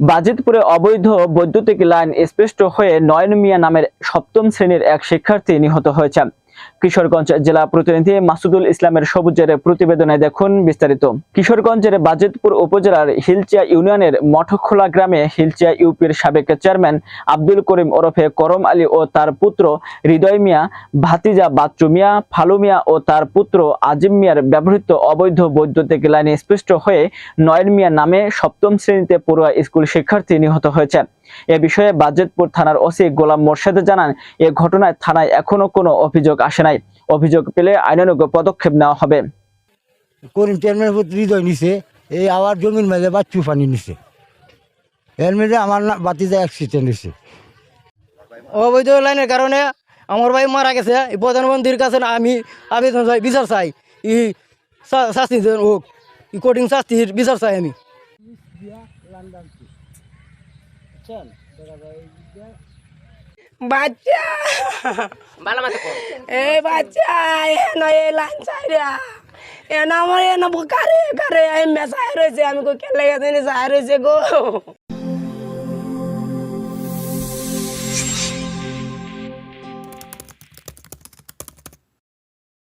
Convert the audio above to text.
বাজিতপুরে অবৈধ বৈদ্যুতিক লাইন স্পষ্ট হয়ে নয়ন মিয়া নামের সপ্তম শ্রেণির এক শিক্ষার্থী নিহত হয়েছে কিশোরগঞ্জ জেলা প্রতিনিধি মাসুদুল ইসলামের সবুজের প্রতিবেদনে দেখুন বিস্তারিত। কিশোরগঞ্জের বাজিতপুর উপজেলার হিলচিয়া ইউনিয়নের মঠখোলা গ্রামে হিলচিয়া ইউপির সাবেক চেয়ারম্যান আব্দুল করিম ওরফে করম আলী ও তার পুত্র হৃদয় মিয়া, ভাতিজা বাচ্চু মিয়া, ফালু মিয়া ও তার পুত্র আজিম মিয়ার ব্যবহৃত অবৈধ বৈদ্যুতিক লাইনে স্পষ্ট হয়ে নয়ন মিয়া নামে সপ্তম শ্রেণীতে পড়ুয়া স্কুল শিক্ষার্থী নিহত হয়েছে এ বিষয়ে বাজেটপুর থানার ওসি গোলাম মোর্শেদ জানান এ ঘটনায় থানায় এখনও কোনো অভিযোগ আসে নাই। অভিযোগ পেলে আইনানুগ পদক্ষেপ নেওয়া হবে। করিম চেয়ারম্যান হৃদয় নিছে এই আবার জমির মেঝে বাচ্চু পানি নিছে। এর মেঝে আমার না বাতিজা অ্যাক্সিডেন্ট হয়েছে। অবৈধ লাইনের কারণে আমার ভাই মারা গেছে। প্রধানমন্ত্রীর কাছে না আমি আবেদন চাই বিচার চাই। ই শাস্তি হোক। ই কঠিন শাস্তির বিচার চাই আমি। বাচ্চা! এ বাচ্চা এন এ লাঞ্চাইরা এন আমার এন কারে কারে আমি মেসায় রয়েছে আমি কই কেলে গেছে সায় রয়েছে গো।